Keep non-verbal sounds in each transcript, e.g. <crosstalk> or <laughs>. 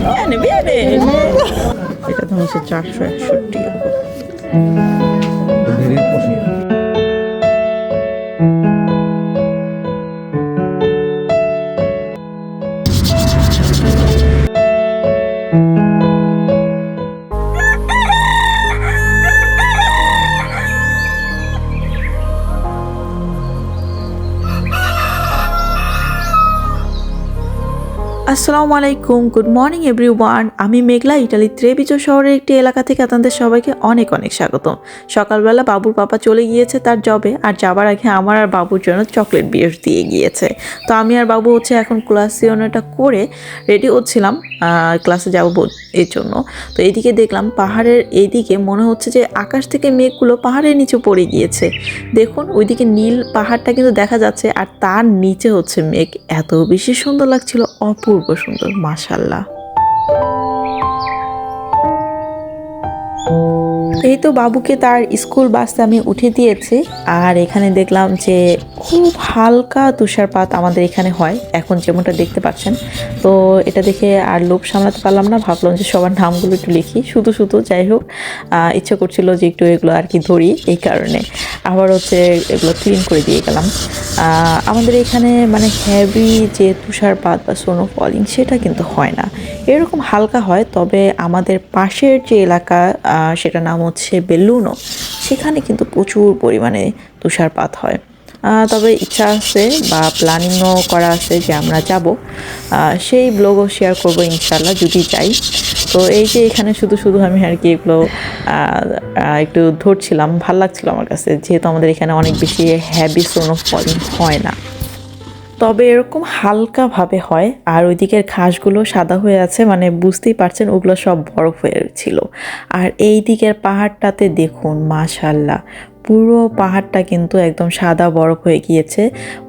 Vieni! এটা দাম হচ্ছে চারশো একষট্টি আসসালামু আলাইকুম গুড মর্নিং এভরি ওয়ান আমি মেঘলা ইটালির ত্রেবিজো শহরের একটি এলাকা থেকে আপনাদের সবাইকে অনেক অনেক স্বাগতম। সকালবেলা বাবুর পাপা চলে গিয়েছে তার জবে আর যাবার আগে আমার আর বাবুর জন্য চকলেট বিয়ের দিয়ে গিয়েছে। তো আমি আর বাবু হচ্ছে এখন ক্লাসিওনাটা করে রেডি হচ্ছিলাম ক্লাসে যাব এর জন্য। তো এদিকে দেখলাম পাহাড়ের এইদিকে মনে হচ্ছে যে আকাশ থেকে মেঘগুলো পাহাড়ের নিচে পড়ে গিয়েছে। দেখুন, ওইদিকে নীল পাহাড়টা কিন্তু দেখা যাচ্ছে, আর তার নিচে হচ্ছে মেঘ। এত বেশি সুন্দর লাগছিল, অপূর্ব সুন্দর মাশাল্লাহ এই তো বাবুকে তার স্কুল বাসে আমি উঠে দিয়েছি, আর এখানে দেখলাম যে খুব হালকা তুষারপাত আমাদের এখানে হয়, এখন যেমনটা দেখতে পাচ্ছেন। তো এটা দেখে আর লোভ সামলাতে পারলাম না, ভাবলাম যে সবার নামগুলো একটু লিখি। শুধু শুধু যাই হোক ইচ্ছে করছিল যে একটু এগুলো আর কি ধরি, এই কারণে। আবার হচ্ছে এগুলো ক্লিন করে দিয়ে গেলাম। আমাদের এখানে মানে হ্যাভি যে তুষারপাত বা সোনো ফলিং সেটা কিন্তু হয় না। এরকম হালকা হয়, তবে আমাদের পাশের যে এলাকা সেটার নাম হচ্ছে বেলুনো সেখানে কিন্তু প্রচুর পরিমাণে তুষারপাত হয়। তবে ইচ্ছা আছে বা প্ল্যানিংও করা আছে যে আমরা যাব। সেই ব্লগও শেয়ার করব ইনশাল্লাহ যদি যাই তো এই যে এখানে শুধু শুধু আমি আর কি এগুলো একটু ধরছিলাম, ভালো লাগছিল আমার কাছে, যেহেতু আমাদের এখানে অনেক বেশি হ্যাভি স্নো ফলিং হয় না। তবে এরকম হালকাভাবে হয়, আর ওইদিকের ঘাসগুলো সাদা হয়ে আছে মানে বুঝতেই পারছেন ওগুলো সব বরফ হয়েছিল আর এই দিকের পাহাড়টাতে দেখুন, মাশাল্লাহ পুরো পাহাড়টা কিন্তু একদম সাদা বরফ হয়ে গিয়েছে।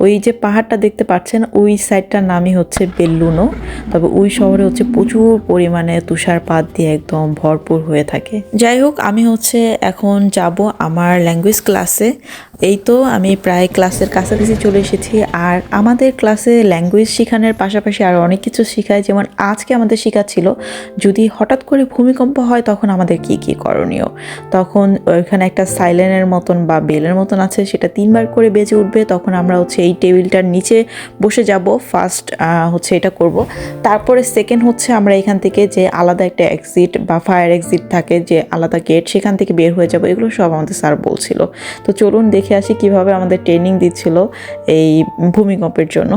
ওই যে পাহাড়টা দেখতে পাচ্ছেন, ওই সাইডটার নামই হচ্ছে বেল্লুনো তবে ওই শহরে হচ্ছে প্রচুর পরিমাণে তুষারপাত দিয়ে একদম ভরপুর হয়ে থাকে। যাই হোক, আমি হচ্ছে এখন যাব আমার ল্যাঙ্গুয়েজ ক্লাসে এই তো আমি প্রায় ক্লাসের কাছাকাছি চলে এসেছি। আর আমাদের ক্লাসে ল্যাঙ্গুয়েজ শেখানোর পাশাপাশি আরও অনেক কিছু শেখায়, যেমন আজকে আমাদের শেখাচ্ছিল যদি হঠাৎ করে ভূমিকম্প হয় তখন আমাদের কি কি করণীয়? তখন ওইখানে একটা সাইলেনের মতন বা বেলের মতন আছে, সেটা তিনবার করে বেজে উঠবে, তখন আমরা হচ্ছে এই টেবিলটার নিচে বসে যাব। ফার্স্ট হচ্ছে এটা করব। তারপরে সেকেন্ড হচ্ছে আমরা এখান থেকে যে আলাদা একটা এক্সিট বা ফায়ার এক্সিট থাকে, যে আলাদা গেট সেখান থেকে বের হয়ে যাব, এগুলো সব আমাদের স্যার বলছিল। তো চলুন দেখে দেখে আসি কীভাবে আমাদের ট্রেনিং দিচ্ছিল এই ভূমিকম্পের জন্য।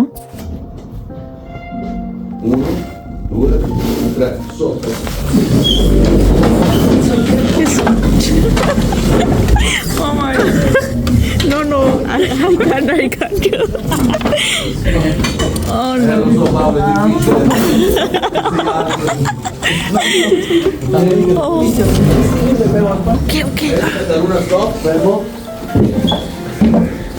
Okay, okay.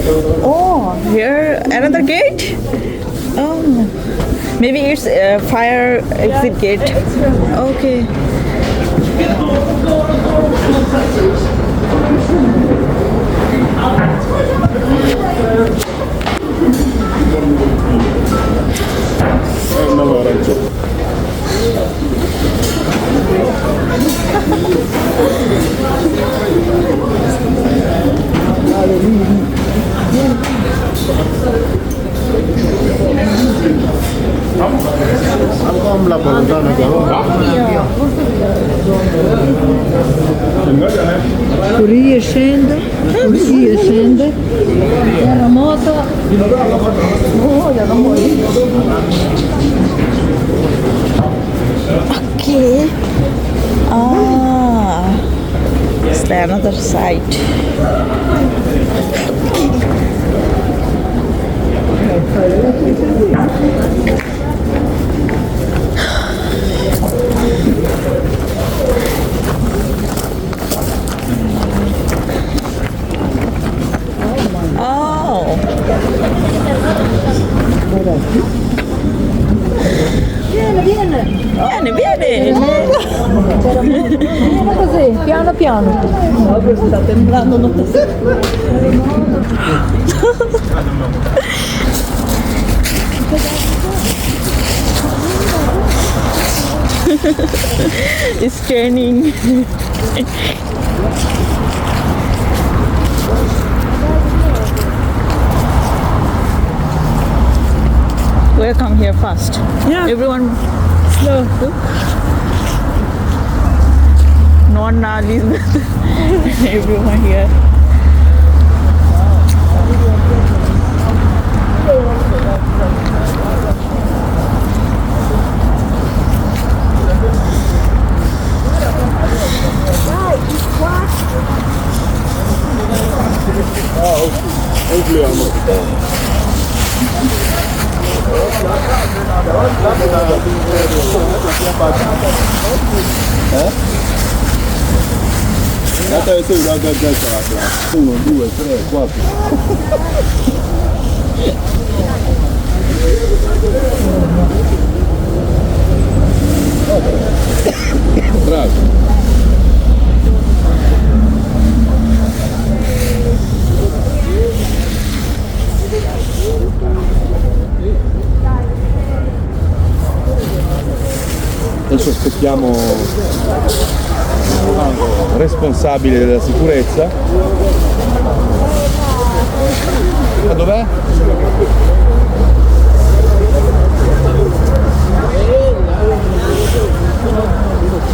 Oh, here another gate? Oh, maybe it's a fire exit gate. Okay. Okay. Ah, it's the another side. Viene, viene. Viene, viene. Viene così, piano piano. No, questo sta temblando, non lo so. It's turning. We'll come here fast. Yeah. Everyone slow. No Non Nalis. <laughs> Everyone here. Ah, hopefully I'm up. Látà ẹsẹ̀ ìlú agbẹ́gbẹ́ ṣàràkà fún òun bí wẹ̀ fẹ́rẹ̀ ẹ̀kọ́ àpò. Здравствуйте. Thank you. Adesso aspettiamo responsabile della sicurezza. Ma dov'è?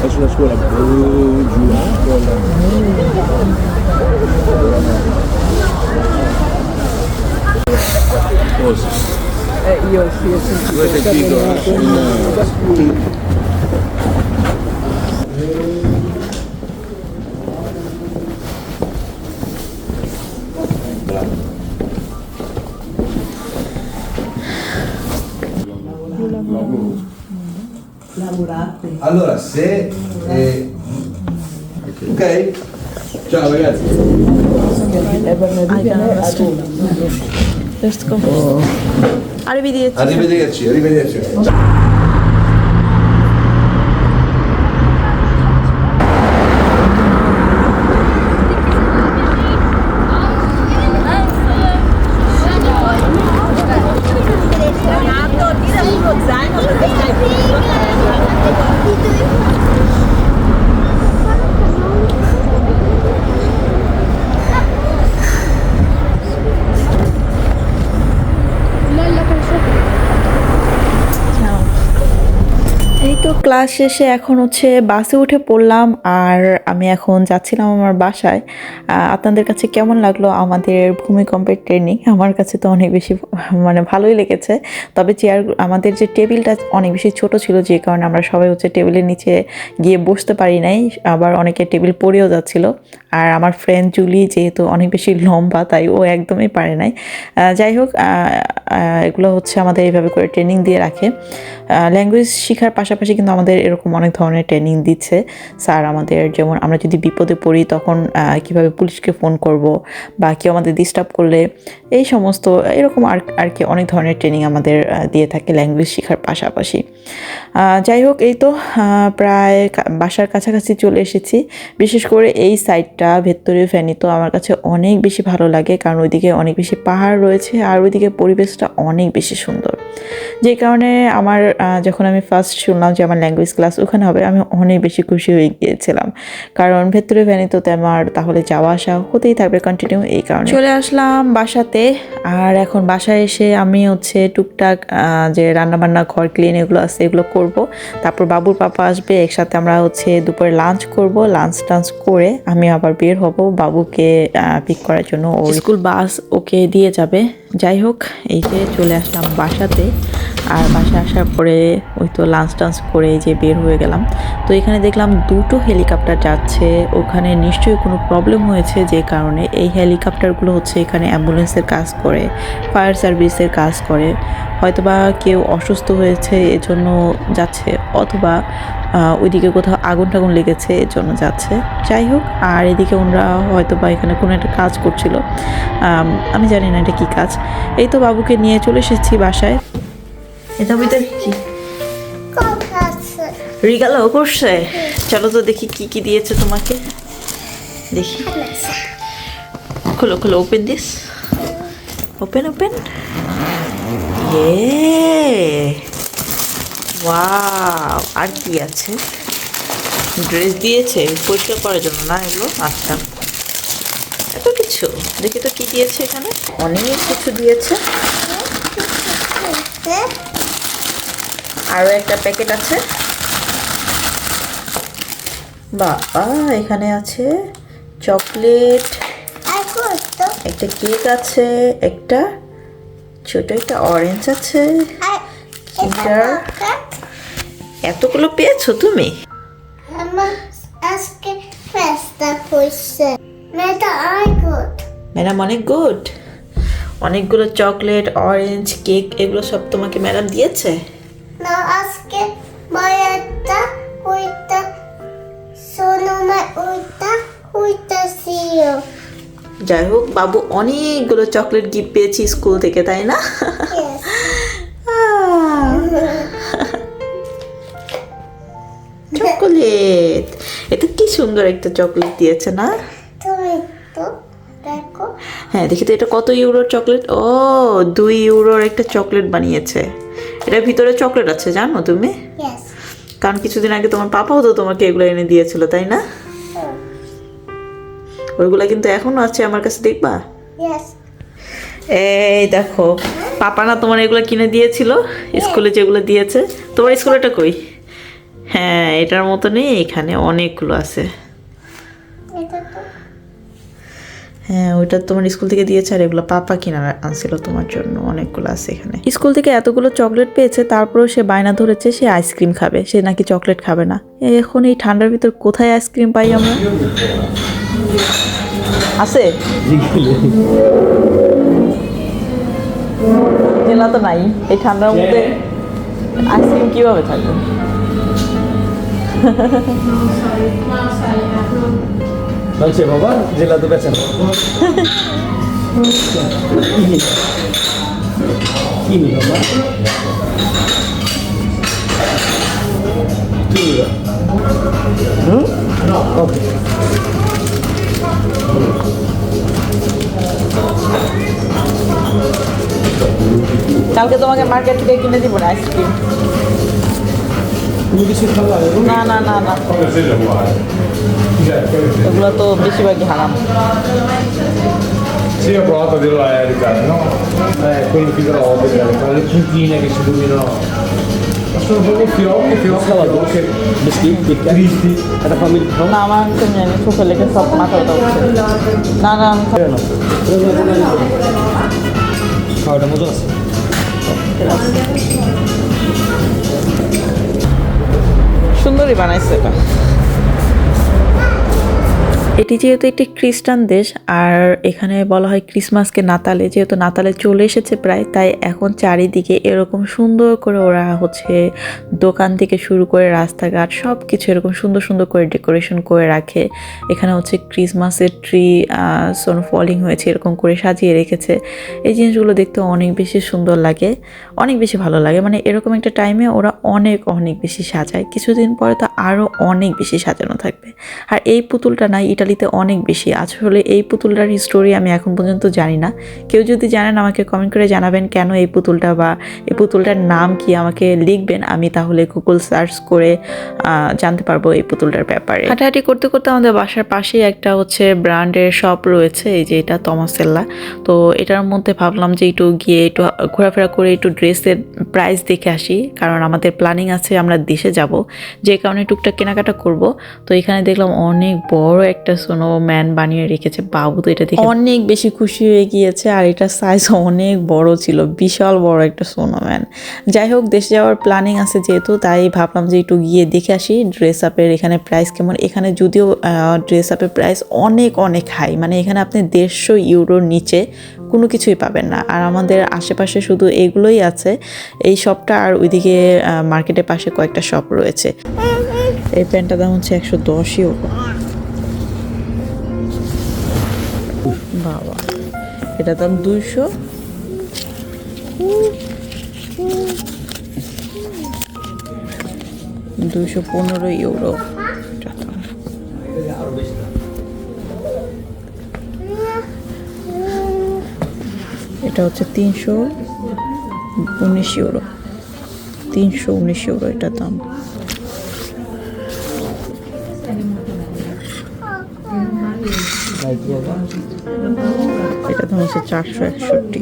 È sulla scuola. Oh, giù. Cosa? Eh, io sì, ho sentito. Tu hai sentito? Eh? Allora, se... eh, ok? Ciao ragazzi. Arrivederci. Arrivederci, arrivederci. তো class শেষে এখন হচ্ছে বাসে উঠে পড়লাম আর আমি এখন যাচ্ছিলাম আমার বাসায়। আপনাদের কাছে কেমন লাগল আমাদের ভূমিকম্পের ট্রেনিং আমার কাছে তো অনেক বেশি মানে ভালোই লেগেছে। তবে চেয়ার আমাদের যে টেবিলটা অনেক বেশি ছোট ছিল, যে কারণে আমরা সবাই হচ্ছে টেবিলের নিচে গিয়ে বসতে পারি নাই, আবার অনেকে টেবিল পড়েও যাচ্ছিল। আর আমার ফ্রেন্ড জুলি যেহেতু অনেক বেশি লম্বা, তাই ও একদমই পারে নাই। যাই হোক এগুলো হচ্ছে আমাদের এইভাবে করে ট্রেনিং দিয়ে রাখে। ল্যাঙ্গুয়েজ শেখার পাশাপাশি কিন্তু আমাদের এরকম অনেক ধরনের ট্রেনিং দিচ্ছে। স্যার আমাদের যেমন আমরা যদি বিপদে পড়ি তখন কীভাবে পুলিশকে ফোন করব বা কেউ আমাদের ডিস্টার্ব করলে, এই সমস্ত এরকম আর আর কি অনেক ধরনের ট্রেনিং আমাদের দিয়ে থাকে ল্যাঙ্গুয়েজ শেখার পাশাপাশি। যাই হোক, এই তো প্রায় বাসার কাছাকাছি চলে এসেছি। বিশেষ করে এই সাইডটা ভেতরে ফ্যানি তো আমার কাছে অনেক বেশি ভালো লাগে কারণ ওইদিকে অনেক বেশি পাহাড় রয়েছে আর ওইদিকে পরিবেশটা অনেক বেশি সুন্দর। যে কারণে আমার যখন আমি ফার্স্ট শুনলাম যে আমার ল্যাঙ্গুয়েজ ক্লাস ওখানে হবে আমি অনেক বেশি খুশি হয়ে গিয়েছিলাম। কারণ ভেতরে ভ্যানিতে আমার তাহলে যাওয়া আসা হতেই থাকবে কন্টিনিউ এই কারণে। চলে আসলাম বাসাতে আর এখন বাসায় এসে আমি হচ্ছে টুকটাক যে রান্নাবান্না ঘর ক্লিন এগুলো আছে এগুলো করব। তারপর বাবুর পাপা আসবে একসাথে আমরা হচ্ছে দুপুরে লাঞ্চ করব। লাঞ্চ টাঞ্চ করে আমি আবার বের হব বাবুকে পিক করার জন্য। ও স্কুল বাস ওকে দিয়ে যাবে। যাই হোক, এই যে চলে আসলাম বাসাতে। আর বাসায় আসার পরে ওই তো লাঞ্চ টাঞ্চ করে যে বের হয়ে গেলাম। তো এখানে দেখলাম দুটো হেলিকপ্টার যাচ্ছে। ওখানে নিশ্চয়ই কোনো প্রবলেম হয়েছে যে কারণে। এই হেলিকপ্টারগুলো হচ্ছে এখানে অ্যাম্বুলেন্সের কাজ করে ফায়ার সার্ভিসের কাজ করে। হয়তোবা কেউ অসুস্থ হয়েছে, এজন্য যাচ্ছে। অথবা ওইদিকে কোথাও আগুন টাগুন লেগেছে এর জন্য যাচ্ছে। যাই হোক আর এদিকে ওনারা হয়তো বা এখানে কোনো একটা কাজ করছিল। আমি জানি না এটা কী কাজ। এই তো বাবুকে নিয়ে চলে এসেছি বাসায়। এটা ভিতরে কি. রিগালাও করছে? চলো তো দেখি কি কি দিয়েছে তোমাকে। দেখি। খোলো খোলো ওপেন দিস ওপেন ওপেন ইয়ে ওয়াও আর কি আছে? ড্রেস দিয়েছে পরিষ্কার করার জন্য না এগুলো আচ্ছা। এত কিছু? দেখি তো কি দিয়েছে এখানে। অনেক কিছু দিয়েছে। আরও একটা প্যাকেট আছে। বাবা এখানে আছে চকলেট। একটা কেক আছে একটা ছোট একটা অরেঞ্জ আছে। Kinder. এতগুলো পেয়েছ তুমি? Good. ম্যাডাম অনেক গুড অনেকগুলো চকলেট অরেঞ্জ কেক এগুলো সব তোমাকে ম্যাডাম দিয়েছে? ska bara äta, skjuta, sonoma, skjuta, skjuta, sio. যাই হোক বাবু অনেকগুলো চকলেট গিফট পেয়েছি স্কুল থেকে তাই না? চকলেট। এটা কি সুন্দর একটা চকলেট দিয়েছে না? হ্যাঁ দেখি তো এটা কত ইউরোর চকলেট? ও দুই ইউরোর একটা চকলেট বানিয়েছে। এটার ভিতরে চকলেট আছে জানো তুমি? কারণ কিছুদিন আগে তোমার পাপাও তো তোমাকে এগুলো এনে দিয়েছিল তাই না? ওইগুলা কিন্তু এখনও আছে আমার কাছে দেখবা? এই দেখো পাপা না তোমার এগুলো কিনে দিয়েছিল স্কুলে যেগুলো দিয়েছে। তোমার স্কুলেটা কই? হ্যাঁ এটার মতনই এখানে অনেকগুলো আছে। হ্যাঁ ওইটা তোমার স্কুল থেকে দিয়েছে আর এগুলো পাপা কিনা আনছিল তোমার জন্য। অনেকগুলো আছে এখানে। স্কুল থেকে এতগুলো চকলেট পেয়েছে তারপরেও সে বায়না ধরেছে সে আইসক্রিম খাবে। সে নাকি চকলেট খাবে না। এখন এই ঠান্ডার ভিতর কোথায় আইসক্রিম পাই আমরা? আছে? তো নাই। এই ঠান্ডার মধ্যে আইসক্রিম কীভাবে থাকবে? বলছে, বাবা, জেলা তো বেচেন কি হুম? ওকে কালকে তোমাকে মার্কেট থেকে কিনে দিব না আইসক্রিম। তুমি কিছু খাবা না না না না এগুলো তো বেশিরভাগই হারাম Sì, ho provato a dirlo a Erika, no? Eh, quelli più grossi, quelle puntine che si illuminano. Ma sono proprio fiocchi, fiocchi alla dolce. Biscuit, Kit Kat. Tristi. Ada famiglia. No? না আমার একদম জানি চোখে লেগে সব মাথা ব্যথা হচ্ছে না না আমি খাব No. খাওয়াটা মজা আছে না। সুন্দরই বানাইছে এটা এটি যেহেতু একটি খ্রিস্টান দেশ, আর এখানে বলা হয় ক্রিসমাসকে নাতালে, যেহেতু নাতালে চলে এসেছে প্রায়, তাই এখন চারিদিকে এরকম সুন্দর করে ওরা হচ্ছে দোকান থেকে শুরু করে রাস্তাঘাট সব কিছু এরকম সুন্দর সুন্দর করে ডেকোরেশন করে রাখে। এখানে হচ্ছে ক্রিসমাসের ট্রি সোন ফলিং হয়েছে, এরকম করে সাজিয়ে রেখেছে। এই জিনিসগুলো দেখতে অনেক বেশি সুন্দর লাগে, অনেক বেশি ভালো লাগে। মানে এরকম একটা টাইমে ওরা অনেক অনেক বেশি সাজায়। কিছুদিন পরে তো আরও অনেক বেশি সাজানো থাকবে। আর এই পুতুলটা না ইটালিতে অনেক বেশি। আসলে এই পুতুলটার হিস্টোরি আমি এখন পর্যন্ত জানি না। কেউ যদি জানেন, আমাকে কমেন্ট করে জানাবেন কেন এই পুতুলটা বা এই পুতুলটার নাম কি আমাকে লিখবেন। আমি তাহলে গুগল সার্চ করে জানতে পারব এই পুতুলটার ব্যাপারে। হাঁটাহাঁটি করতে করতে আমাদের বাসার পাশেই একটা হচ্ছে ব্র্যান্ডের শপ রয়েছে, এই যে এটা তমাসেল্লা তো এটার মধ্যে ভাবলাম যে একটু গিয়ে একটু ঘোরাফেরা করে একটু ড্রেসের প্রাইস দেখে আসি। কারণ আমাদের প্ল্যানিং আছে, আমরা দেশে যাব। যে কারণে টুকটাক কেনাকাটা করব। তো এখানে দেখলাম অনেক বড় একটা সোনো ম্যান বানিয়ে রেখেছে, বাবু তো এটা দেখে অনেক বেশি খুশি হয়ে গিয়েছে আর এটা সাইজ অনেক বড় ছিল, বিশাল বড় একটা সোনো ম্যান যাই হোক, দেশে যাওয়ার প্ল্যানিং আছে যেহেতু, তাই ভাবলাম যে একটু গিয়ে দেখে আসি ড্রেস আপের এখানে প্রাইস কেমন। এখানে যদিও ড্রেস আপের প্রাইস অনেক অনেক হাই মানে এখানে আপনি দেড়শো ইউরোর নিচে কোনো কিছুই পাবেন না। আর আমাদের আশেপাশে শুধু এগুলোই আছে, এই শপটা আর ওইদিকে মার্কেটের পাশে কয়েকটা শপ রয়েছে। এই প্যান্টটার দাম হচ্ছে একশো দশ ইউরো বাবা। এটা দাম দুইশো। দুইশো পনেরো ইউরো। এটা হচ্ছে তিনশো উনিশ ইউরো। তিনশো উনিশ ইউরো এটা দাম। এটা তো হচ্ছে চারশো একষট্টি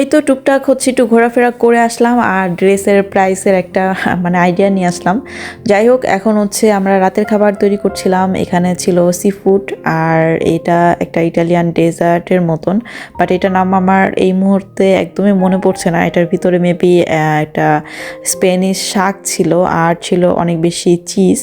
এই তো টুকটাক হচ্ছে একটু ঘোরাফেরা করে আসলাম আর ড্রেসের প্রাইসের একটা মানে আইডিয়া নিয়ে আসলাম। যাই হোক, এখন হচ্ছে আমরা রাতের খাবার তৈরি করছিলাম। এখানে ছিল সি ফুড আর এটা একটা ইটালিয়ান ডেজার্টের মতন। বাট এটা নাম আমার এই মুহূর্তে একদমই মনে পড়ছে না। এটার ভিতরে মেবি একটা স্পেনিশ শাক ছিল আর ছিল অনেক বেশি চিজ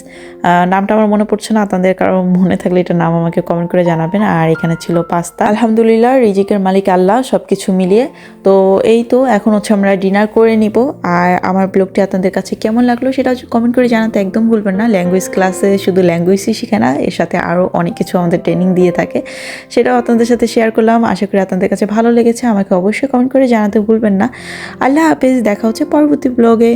নামটা আমার মনে পড়ছে না। আপনাদের কারও মনে থাকলে এটা নাম আমাকে কমেন্ট করে জানাবেন। আর এখানে ছিল পাস্তা আলহামদুলিল্লাহ, রিজিকের মালিক আল্লাহ সব কিছু মিলিয়ে। তো এই তো এখন হচ্ছে আমরা ডিনার করে নিব। আর আমার ব্লগটি আপনাদের কাছে কেমন লাগল সেটা কমেন্ট করে জানাতে একদম ভুলবেন না। ল্যাঙ্গুয়েজ ক্লাসে শুধু ল্যাঙ্গুয়েজই শেখে না, এর সাথে আরও অনেক কিছু আমাদের ট্রেনিং দিয়ে থাকে। সেটাও আপনাদের সাথে শেয়ার করলাম। আশা করি আপনাদের কাছে ভালো লেগেছে। আমাকে অবশ্যই কমেন্ট করে জানাতে ভুলবেন না। আল্লাহ হাফেজ, দেখা হচ্ছে পরবর্তী ব্লগে